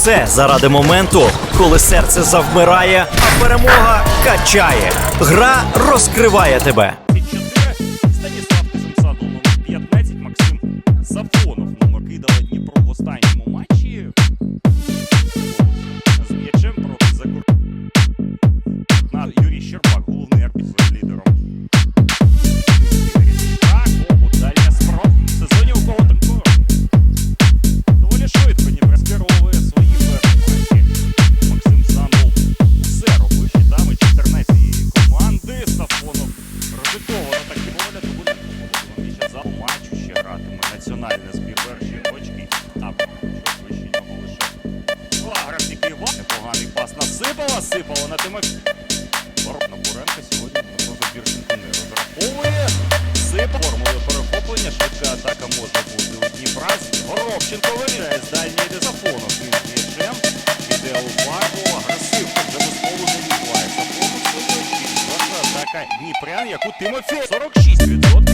все заради моменту, коли серце завмирає, а перемога качає. Гра розкриває тебе. Станіслав 15, Максим Сафонов, номер кидали Дніпро в останній. Фонарь збір перші очки. Тапа, щось вище нього лише. Лаграм тільки поганий пас насипала, сипала на Тимофі. Ворона на сьогодні просто Бірченко не розраховує. Сип формули перехоплення, швидка атака можна бути у Дніпра. Горобченко вирішає з дальній йде за фоном. Він з м'ячем. Іде у фарбу, агресивно, вже без полу не відбувається. Атака Дніпрян, яку Тимофій. 46%.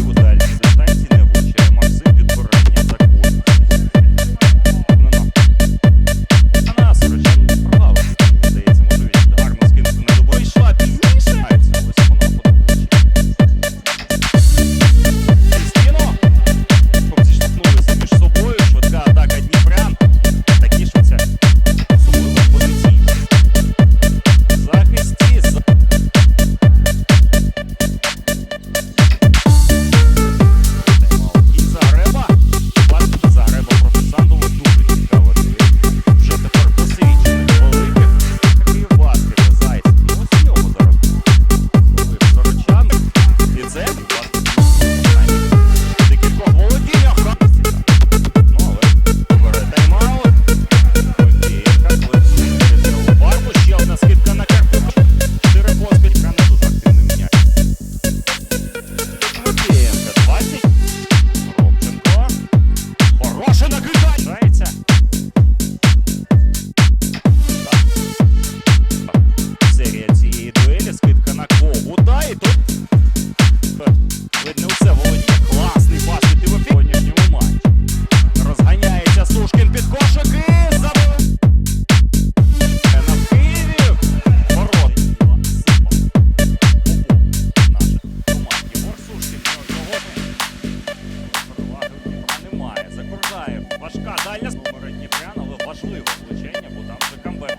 важка дальня номера Дніпрян, але важливе влучення, бо там же камбек.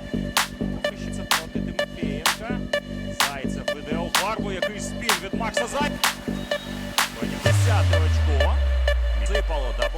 Пишеться проти Тимофієнка. Зайцев веде у фарбу, який спін від Макса Зай. Потім 10 очко. Сипало, дабо.